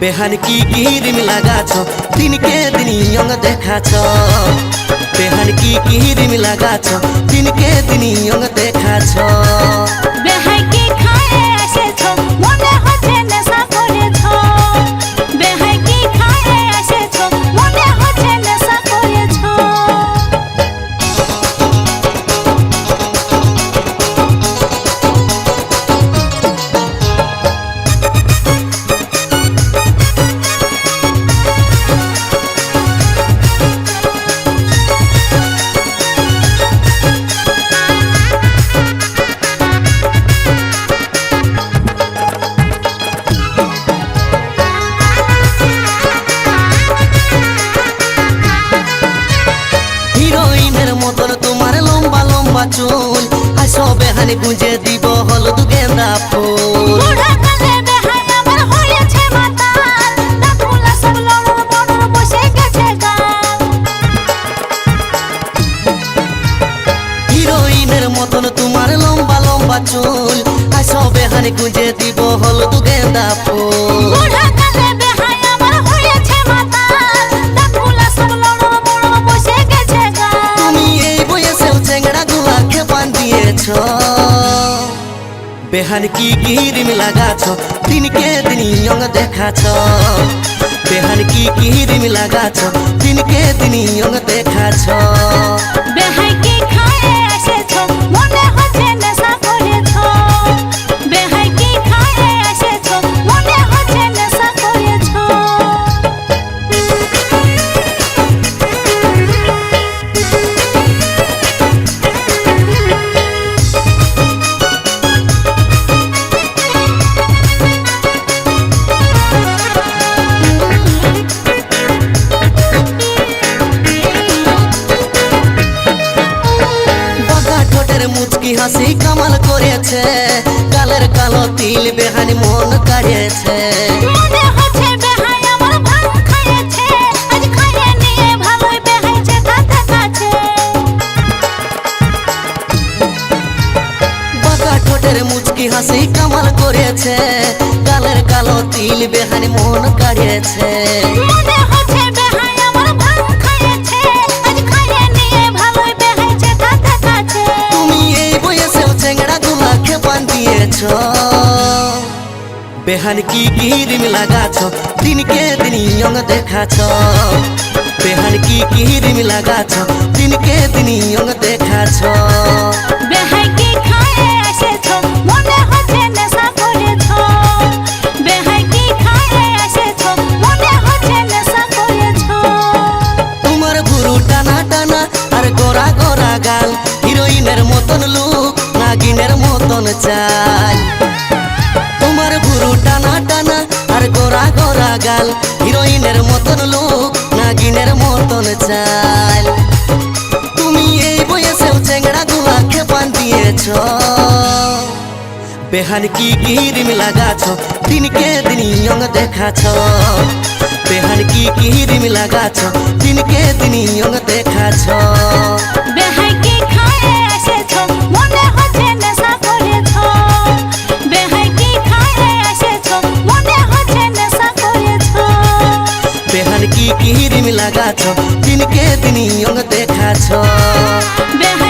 বেহান কি কিরিম লাগাছ? দিনকে দিন ইয়ং দেখাছ। বেহান কি কিরিম লাগাছ? দিনকে দিন ইয়ং দেখাছ। হিরোইনের মতন তোমার লম্বা লম্বা চুল। আসো বেহানি গুঁজে দিব হলুদ গেন্দা ফুল। মাতাল। নাকুলা সব হিরোইনের মতন তোমার লম্বা লম্বা চুল। বেহানি গুঁজে দিব হলুদ গেন্দা ফুল। বেহান কি কিরিম লাগাছ? দিনকে দিন ইয়ং দেখাছ? বেহান কি কিরিম লাগাছ? দিনকে দিন ইয়ং দেখাছ? হাসি কামাল করেছে। গালের কালো তিল বেহানি মন কাড়িয়েছে। মুচকি হাসি কামাল করেছে। গালের কালো তিল বেহানি মন কাড়িয়েছে। বেহান কি কিরিম লাগাছ দিনকে দিন ইয়ং দেখাছ। বেহান কি কিরিম লাগাছ দিনকে দিন ইয়ং দেখাছ। বেহাইকে খায়ে এসেছ মনে হচ্ছে নেশা করেছ। বেহাইকে খায়ে এসেছ মনে হচ্ছে নেশা করেছ। তোমার ভুরু টানা টানা আর গোরা গোরা গাল হিরোইনের মতন লুক নাগিনের মতন চাল। গাল হিরোইনের মতন লুক, নাগিনের মতন চাল। তুমি এই বয়সেও চেংড়া গুলাকে বান্ধিয়েছ বেহান কি কিরিম লাগাছ, দিনকে দিন ইয়ং দেখাছ। বেহান কি কিরিম লাগাছ, দিনকে দিন ইয়ং দেখাছ। বেহাইকে খায়ে দিনকে দিন বেহাই